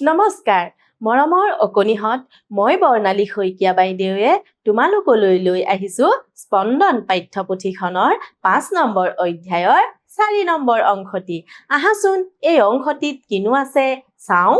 নমস্কাৰ মৰমৰ অকণিহঁত মই বৰ্ণালী শইকীয়া বাইদেৱে তোমালোকলৈ লৈ আহিছোঁ স্পন্দন পাঠ্যপুথিখনৰ পাঁচ নম্বৰ অধ্যায়ৰ চাৰি নম্বৰ অংশটি। আহাচোন এই অংশটিত কিনো আছে? চাওঁ।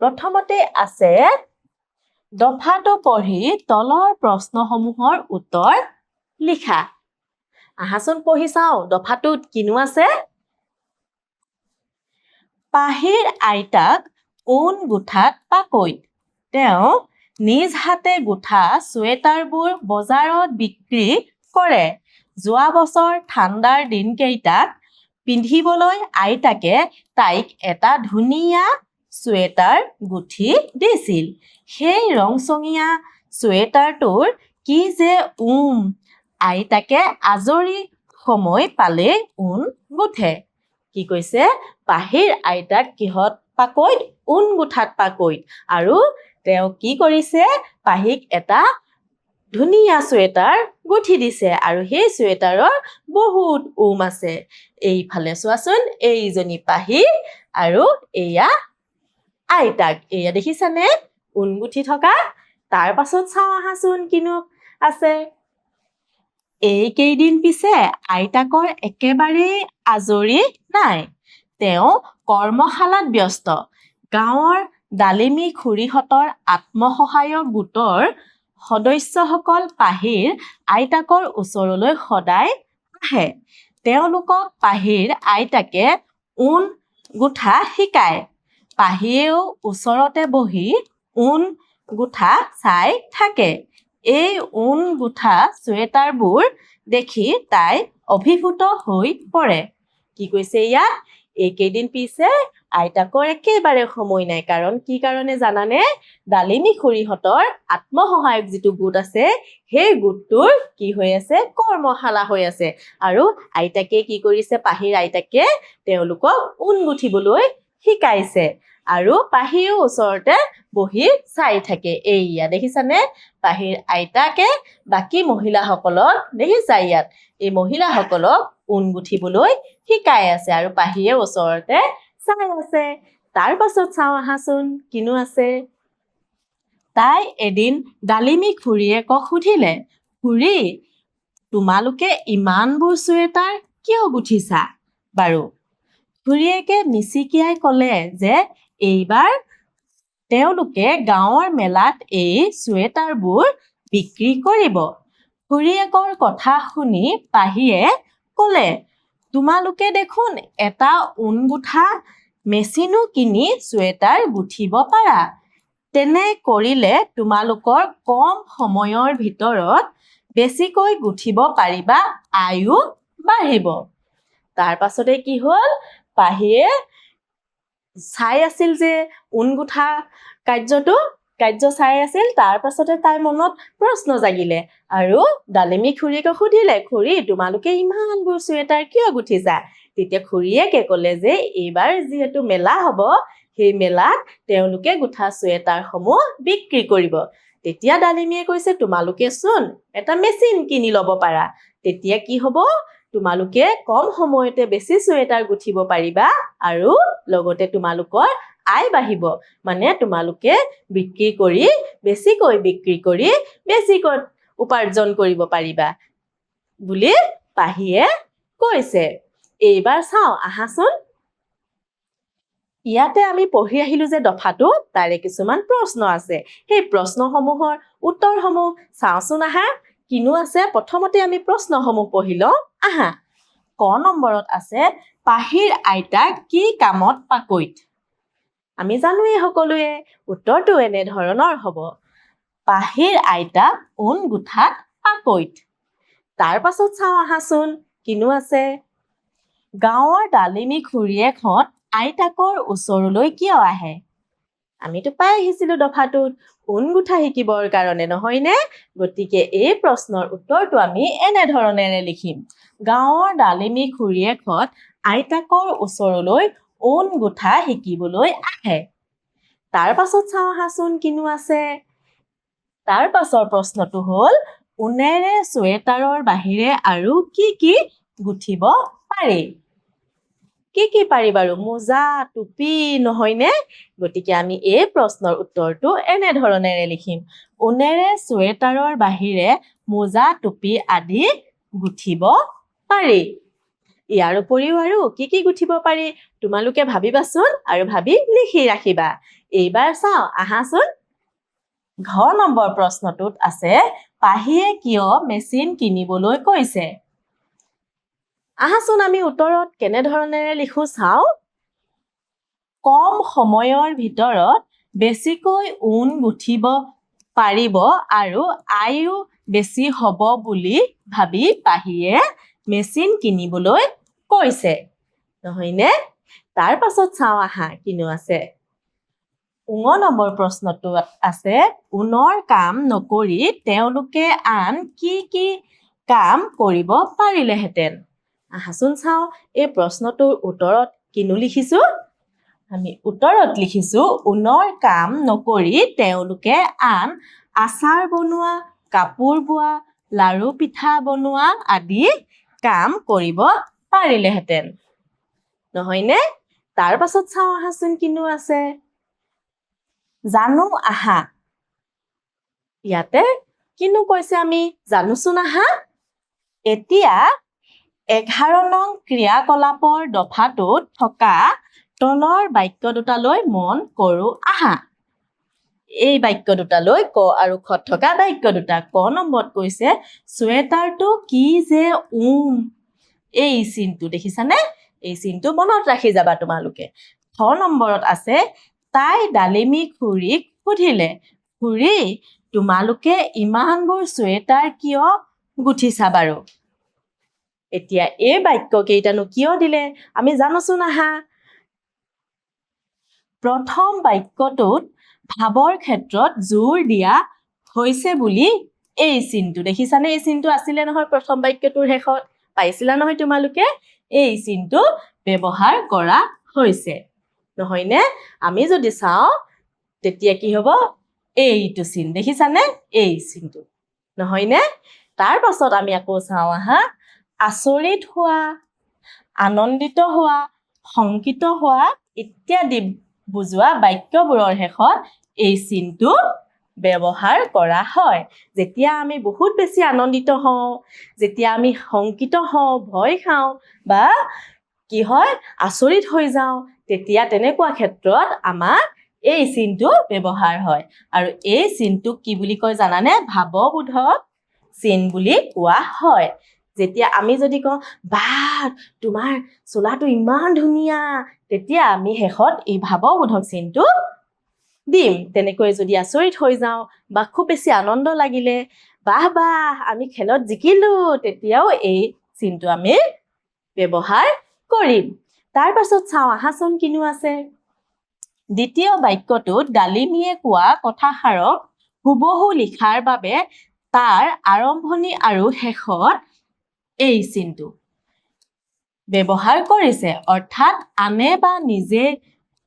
প্ৰথমতে আছে দফাটো পঢ়ি তলৰ প্ৰশ্নসমূহৰ উত্তৰ লিখা। আহাচোন পঢ়ি চাওঁ দফাটোত কিনো আছে? পাহিৰ আইতাক ঊণ গোঠাত পাকৈত। তেওঁ নিজ হাতে গোঠা চুৱেটাৰবোৰ বজাৰত বিক্ৰী কৰে। যোৱা বছৰ ঠাণ্ডাৰ দিনকেইটাত পিন্ধিবলৈ আইতাকে তাইক এটা ধুনীয়া চুৱেটাৰ গুঠি দিছিল। সেই ৰংচঙীয়া চুৱেটাৰটোৰ কি যে উম আইতাকে আজৰি সময় পালেই ঊণ গুঠে। কি কৈছে? পাহিৰ আইতাক কিহত পাকৈত? ঊণ গোঠাত পাকৈত। আৰু তেওঁ কি কৰিছে? পাহিক এটা ধুনীয়া চুৱেটাৰ গুঠি দিছে আৰু সেই চুৱেটাৰৰ বহুত উম আছে। এইফালে চোৱাচোন এইজনী পাহি আৰু এয়া আইতাক। এয়া দেখিছানে? ঊণ গুঠি থকা। তাৰ পাছত চাওঁ আহাচোন কিনো আছে। এইকেইদিন পিছে আইতাকৰ একেবাৰেই আজৰি নাই। তেওঁ কৰ্মশালাত ব্যস্ত। গাঁৱৰ ডালিমী খুৰীহঁতৰ আত্মসহায়ক গোটৰ সদস্যসকল পাহিৰ আইতাকৰ ওচৰলৈ সদায় আহে। তেওঁলোকক পাহিৰ আইতাকে ঊণ গোঠা শিকায়। পাহিয়েও ওচৰতে বহি ঊণ গোঠা চাই থাকে। এই ঊণ গোঠা চুৱেটাৰবোৰ দেখি তাই অভিভূত হৈ পৰে। কি কৈছে ইয়াত এইকেইদিন পিছে আইতাকৰ একেবাৰে সময় নাই। কাৰণ কি কাৰণে জানানে? ডালিমী খুৰীহঁতৰ আত্মসহায়ক যিটো গোট আছে, সেই গোটটোৰ কি হৈ আছে? কৰ্মশালা হৈ আছে। আৰু আইতাকে কি কৰিছে? পাহিৰ আইতাকে তেওঁলোকক ঊণ গুঠিবলৈ শিকাইছে। আৰু পাহিও ওচৰতে বহি চাই থাকে। এইয়া দেখিছানে? পাহিৰ আইতাকে বাকী মহিলাসকলক দেখিছা ইয়াত। এই মহিলাসকলক ঊণ গুঠিবলৈ শিকাই আছে আৰু পাহিয়ে ওচৰতে চাই আছে। তাৰ পাছত চাওঁ আহাচোন, কিনো আছে। তাই এদিন ডালিমী খুৰীয়েকক সুধিলে, খুৰী, তোমালোকে ইমানবোৰ চুৱেটাৰ কিয় গুঠিছা? বাৰু খুৰীয়েকে মিচিকিয়াই ক'লে যে এইবাৰ তেওঁলোকে গাঁৱৰ মেলাত এই চুৱেটাৰবোৰ বিক্ৰী কৰিব। খুৰীয়েকৰ কথা শুনি পাহিয়ে ক'লে তোমালোকে দেখোন এটা ঊণ গোঠা মেচিনো কিনি চুৱেটাৰ গুঠিব পাৰা। তেনে কৰিলে তোমালোকৰ কম সময়ৰ ভিতৰত বেছিকৈ গুঠিব পাৰিবা আয়ো বাঢ়িব। তাৰ পাছতে কি হ'ল? পাহিয়ে চাই আছিল যে ঊণ গোঠা কাৰ্যটো কাৰ্য চাই আছিল তাৰ পাছতে তাইৰ মনত প্ৰশ্ন জাগিলে আৰু ডালিমী খুৰীয়েকে সুধিলে খুৰী তোমালোকে ইমানবোৰ চুৱেটাৰ কিয় গুঠিছা তেতিয়া খুৰীয়েকে ক'লে যে এইবাৰ যিহেতু মেলা হ'ব সেই মেলাত তেওঁলোকে গোঠা চুৱেটাৰসমূহ বিক্ৰী কৰিব। তেতিয়া ডালিমীয়ে কৈছে তোমালোকে চোন এটা মেচিন কিনি ল'ব পাৰা। তেতিয়া কি হ'ব? তোমালোকে কম সময়তে বেছি চুৱেটাৰ গুঠিব পাৰিবা আৰু লগতে তোমালোকৰ আয় বাঢ়িব। মানে তোমালোকে বিক্ৰী কৰি বেছিকৈ বিক্ৰী কৰি বেছিকৈ উপাৰ্জন কৰিব পাৰিবা বুলি পাহিয়ে কৈছে। এইবাৰ চাওঁ আহাচোন। ইয়াতে আমি পঢ়ি আহিলো যে দফাটো তাৰে কিছুমান প্ৰশ্ন আছে। সেই প্ৰশ্নসমূহৰ উত্তৰসমূহ চাওঁচোন আহা। কিনো আছে? প্ৰথমতে আমি প্ৰশ্নসমূহ পঢ়ি লওঁ। আহা ক নম্বৰত আছে পাহিৰ আইতাক কি কামত পাকৈত? আমি জানোৱেই সকলোৱে উত্তৰটো এনেধৰণৰ হ'ব। পাহিৰ আইতাক ঊণ গোঠাত পাকৈত? তাৰ পাছত চাওঁ আহাচোন কিনো আছে? গাঁৱৰ ডালিমী খুৰীয়েকহঁত আইতাকৰ ওচৰলৈ কিয় আহে? আমিতো পাই আহিছিলো দফাটোত। ঊণ গোঠা শিকিবৰ কাৰণে নহয়নে গতিকে এই প্ৰশ্নৰ উত্তৰটো আমি এনেধৰণেৰে লিখিম। গাঁৱৰ ডালিমী খুৰীয়েকহঁত আইতাকৰ ওচৰলৈ ঊণ গোঠা শিকিবলৈ আহে। তাৰ পাছত চাওঁ আহাচোন কিনো আছে। তাৰ পাছৰ প্ৰশ্নটো হ'ল ঊণেৰে চুৱেটাৰৰ বাহিৰে আৰু কি কি গুঠিব পাৰি? কি কি পাৰি বাৰু? মোজা টুপি নহয়নে? গতিকে আমি এই প্ৰশ্নৰ উত্তৰটো এনেধৰণেৰে লিখিম। ঊণেৰে চুৱেটাৰৰ বাহিৰে মোজা টুপি আদি গুঠিব পাৰি। ইয়াৰ উপৰিও আৰু কি কি গুঠিব পাৰি? তোমালোকে ভাবিবাচোন আৰু ভাবি লিখি ৰাখিবা। এইবাৰ চাওঁ আহাচোন। ঘ নম্বৰ প্ৰশ্নটোত আছে পাহিয়ে কিয় মেচিন কিনিবলৈ কৈছে? আহাচোন আমি উত্তৰত কেনেধৰণেৰে লিখো চাওঁ? কম সময়ৰ ভিতৰত বেছিকৈ ঊণ গুঠিব পাৰিব আৰু আয়ো বেছি হ'ব বুলি ভাবি পাহিয়ে মেচিন কিনিবলৈ কৈছে। নহয়নে? তাৰ পাছত চাওঁ আহা কিনো আছে। ঙ নম্বৰ প্ৰশ্নটো আছে ঊণৰ কাম নকৰি তেওঁলোকে আন কি কি কাম কৰিব পাৰিলেহেঁতেন? আহাচোন চাওঁ এই প্ৰশ্নটোৰ উত্তৰত কিনো লিখিছো? আমি উত্তৰত লিখিছো ঊণৰ কাম নকৰি তেওঁলোকে আন আচাৰ বনোৱা কাপোৰ বোৱা লাৰু পিঠা বনোৱা আদি কাম কৰিব পাৰিলেহেঁতেন। নহয়নে? তাৰ পাছত চাওঁ আহাচোন কিনো আছে। জানো আহা। ইয়াতে কিনো কৈছে আমি? জানোচোন আহা। এতিয়া এঘাৰ নং ক্ৰিয়াকলাপৰ দফাটোত থকা তলৰ বাক্য দুটালৈ মন কৰোঁ আহা। এই বাক্য দুটালৈ ক আৰু খত থকা বাক্য দুটা ক নম্বৰত কৈছে চুৱেটাৰটো কি যে উম? এই চিনটো দেখিছানে? এই চিনটো মনত ৰাখি যাবা তোমালোকে। ছ নম্বৰত আছে তাই ডালিমী খুৰীক সুধিলে খুৰী তোমালোকে ইমানবোৰ চুৱেটাৰ কিয় গুঠিছা বাৰু? এতিয়া এই বাক্য কেইটানো কিয় দিলে? আমি জানোচোন আহা। প্ৰথম বাক্যটোত ভাৱৰ ক্ষেত্ৰত জোৰ দিয়া হৈছে বুলি এই চিনটো। দেখিছানে? এই চিনটো আছিলে নহয় প্ৰথম বাক্যটোৰ শেষত। পাইছিলা নহয় তোমালোকে? এই চিনটো ব্যৱহাৰ কৰা হৈছে। নহয়নে? আমি যদি চাওঁ তেতিয়া কি হ'ব? এইটো চিন। দেখিছানে? এই চিনটো। নহয়নে? তাৰ পাছত আমি আকৌ চাওঁ আহা। আচৰিত হোৱা আনন্দিত হোৱা শংকিত হোৱা ইত্যাদি বুজোৱা বাক্যবোৰৰ শেষত এই চিনটো ব্যৱহাৰ কৰা হয়। যেতিয়া আমি বহুত বেছি আনন্দিত হওঁ যেতিয়া আমি শংকিত হওঁ ভয় খাওঁ বা কি হয় আচৰিত হৈ যাওঁ তেতিয়া তেনেকুৱা ক্ষেত্ৰত আমাৰ এই চিনটো ব্যৱহাৰ হয়। আৰু এই চিনটোক কি বুলি কয় জানানে? ভাৱবোধক চিন বুলি কোৱা হয়। যেতিয়া আমি যদি কওঁ বা তোমাৰ চোলাটো ইমান ধুনীয়া তেতিয়া আমি শেষত এই ভাৱবোধক চিনটো দিম। তেনেকৈ যদি আচৰিত হৈ যাওঁ বা খুব বেছি আনন্দ লাগিলে বাহ বাহ আমি খেলত জিকিলো তেতিয়াও এই চিনটো আমি ব্যৱহাৰ কৰিম। তাৰ পাছত চাওঁ আহাচোন কিনো আছে? দ্বিতীয় বাক্যটোত ডালিমীয়ে কোৱা কথাষাৰক হুবহু লিখাৰ বাবে তাৰ আৰম্ভণি আৰু শেষত এই চিনটো ব্যৱহাৰ কৰিছে অৰ্থাৎ আনে বা নিজে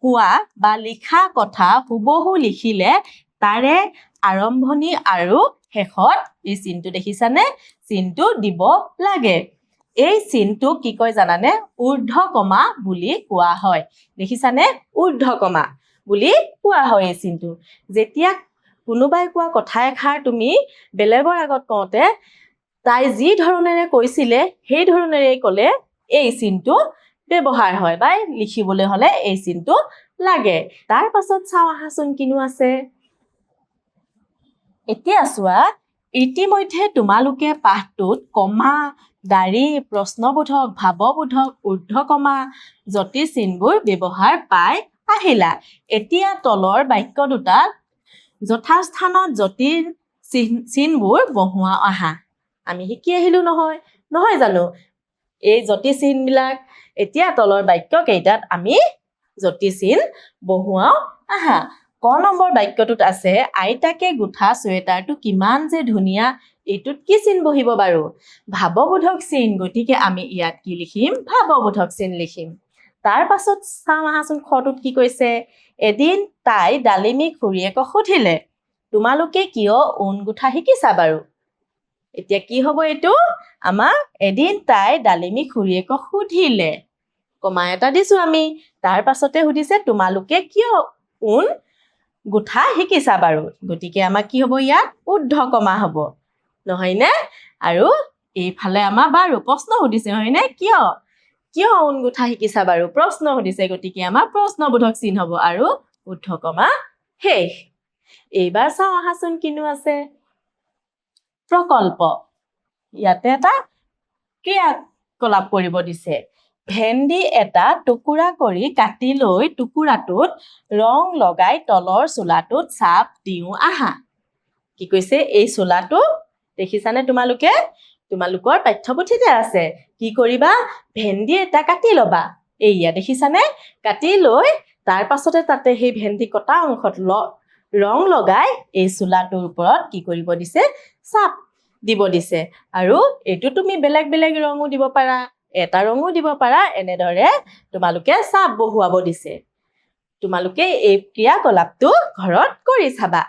কোৱা বা লিখা কথা হুবহু লিখিলে তাৰে আৰম্ভণি আৰু শেষত এই চিনটো দেখিছানে? চিনটো দিব লাগে। এই চিনটোক কি কয় জানানে? ঊৰ্ধ্বকমা বুলি কোৱা হয়। দেখিছানে? ঊৰ্ধ্বকমা বুলি কোৱা হয় এই চিনটো যেতিয়া কোনোবাই কোৱা কথা এষাৰ তুমি বেলেগৰ আগত কওঁতে তাই যি ধৰণেৰে কৈছিলে, সেই ধৰণেৰে ক'লে, এই চিনটো ব্যৱহাৰ হয় বা লিখিবলৈ হ'লে এই চিনটো লাগে। তাৰ পাছত চাওঁ আহাচোন কিনো আছে। এতিয়া চোৱা, ইতিমধ্যে তোমালোকে পাঠটোত কমা দাঢ়ি প্ৰশ্নবোধক, ভাৱবোধক, ঊৰ্ধ্বকমা যতি চিনবোৰ ব্যৱহাৰ পাই আহিলা। এতিয়া তলৰ বাক্য দুটাত যথাস্থানত যতিৰ চিন চিনবোৰ বহুৱা আহা। আমি শিকি আহিলো নহয় নহয় জানো? এই যতি চিনবিলাক এতিয়া তলৰ বাক্য কেইটাত আমি যতি চিন বহুৱাওঁ আহা। ক নম্বৰ বাক্যটোত আছে আইতাকে গোঠা চুৱেটাৰটো কিমান যে ধুনীয়া এইটোত কি চিন বহিব বাৰু? ভাৱবোধক চিন গতিকে আমি ইয়াত কি লিখিম? ভাৱবোধক চিন লিখিম। তাৰ পাছত চাওঁ আহাচোন খটোত কি কৈছে এদিন তাই ডালিমী খুৰীয়েকক সুধিলে তোমালোকে কিয় ঊণ গোঠা শিকিছা বাৰু? এতিয়া কি হ'ব এইটো? আমাৰ এদিন তাই ডালিমী খুৰীয়েকক সুধিলে। কমা এটা দিছো আমি তাৰ পাছতে সুধিছে তোমালোকে কিয় ঊণ গোঠা শিকিছা বাৰু? গতিকে আমাৰ কি হ'ব ইয়াত? উদ্ধ কমা হ'ব। নহয়নে? আৰু এইফালে আমাৰ বাৰু প্ৰশ্ন সুধিছে হয়নে? কিয়? কিয় ঊণ গোঠা শিকিছা বাৰু? প্ৰশ্ন সুধিছে গতিকে আমাৰ প্ৰশ্নবোধক চিন হ'ব আৰু উদ্ধ কমা শেষ। এইবাৰ চাওঁ আহাচোন কিনো আছে। প্ৰকল্প। ইয়াতে এটা ক্ৰিয়াকলাপ কৰিব দিছে। ভেন্দি এটা টুকুৰা কৰি কাটি লৈ টুকুৰাটোত ৰং লগাই তলৰ চোলাটোত চাপ দিওঁ আহা। কি কৈছে? এই চোলাটো দেখিছানে তোমালোকে? তোমালোকৰ পাঠ্যপুথিতে আছে। কি কৰিবা? ভেন্দি এটা কাটি ল'বা। এইয়া দেখিছানে? কাটি লৈ তাৰ পাছতে তাতে সেই ভেন্দি কটা অংশত ল ৰং লগাই এই চোলাটোৰ ওপৰত কি কৰিব দিছে? চাপ দিব দিছে। আৰু এইটো তুমি বেলেগ বেলেগ ৰঙো দিব পাৰা এটা ৰঙো দিব পাৰা এনেদৰে তোমালোকে চাপ বহুৱাব দিছে। তোমালোকে এই ক্ৰিয়াকলাপটো ঘৰত কৰি চাবা।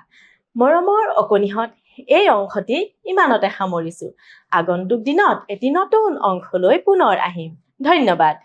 মৰমৰ অকণিহঁত এই অংশটি ইমানতে সামৰিছোঁ। আগন্তুক দিনত এটি নতুন অংশলৈ পুনৰ আহিম। ধন্যবাদ।